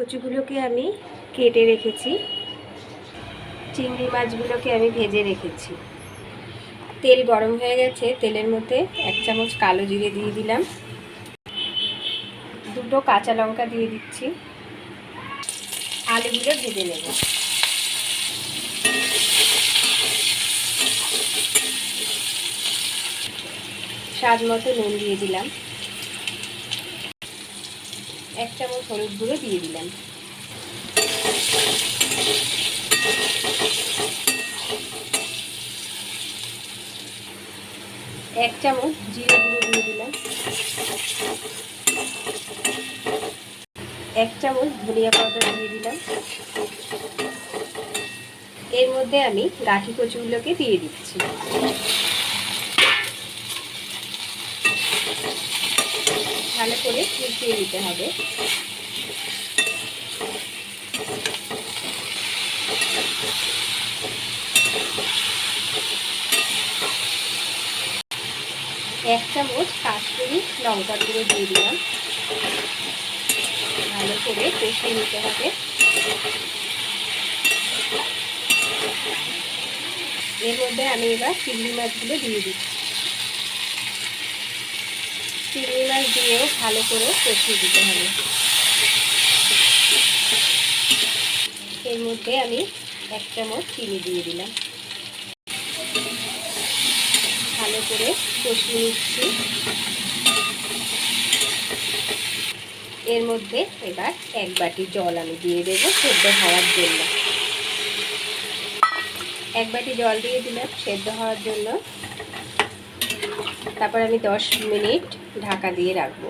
কচুগুলোকে আমি কেটে রেখেছি। চিংড়ি মাছগুলোকে আমি ভেজে রেখেছি। তেল গরম হয়ে গেছে, তেলের মধ্যে এক চামচ কালো জিরে দিয়ে দিলাম। দুটো কাঁচা লঙ্কা দিয়ে দিচ্ছি। আলুগুলো ভেজে নেব। স্বাদ মতো নুন দিয়ে দিলাম। এক চামচ হলুদ গুঁড়ো দিয়ে দিলাম। এক চামচ জিরে গুঁড়ো দিয়ে দিলাম। এক চামচ ধনিয়া পাউডার দিয়ে দিলাম। এর মধ্যে আমি গাঠি কচুগুলোকে দিয়ে দিচ্ছি। ভালো করে মিশিয়ে দিতে হবে। এক চামচ কাশ্মীরি লঙ্কার গুঁড়ো দিয়ে দিলাম। ভালো করে কষিয়ে নিতে হবে। এর মধ্যে আমি এবার চিংড়ি মাছগুলো দিয়ে দিচ্ছি। চিংড়ি মাছ দিয়েও ভালো করে কষিয়ে দিতে হবে। এর মধ্যে আমি এক চামচ চিনি দিয়ে দিলাম। ভালো করে কষিয়ে নিচ্ছি। এর মধ্যে এবার এক বাটি জল আমি দিয়ে দেবো সেদ্ধ হওয়ার জন্য। এক বাটি জল দিয়ে দিলাম সেদ্ধ হওয়ার জন্য। তারপর আমি দশ মিনিট ঢাকা দিয়ে রাখব।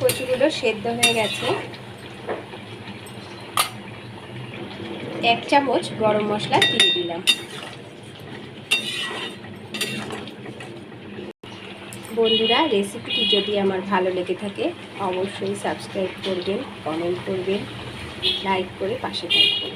কচুগুলো সেদ্ধ হয়ে গেছে। এক চামচ গরম মশলা দিয়ে দিলাম। বন্ধুরা রেসিপিটি যদি আমার ভালো লেগে থাকে, অবশ্যই সাবস্ক্রাইব করবেন কমেন্ট করবেন লাইক করে পাশে থাকবেন।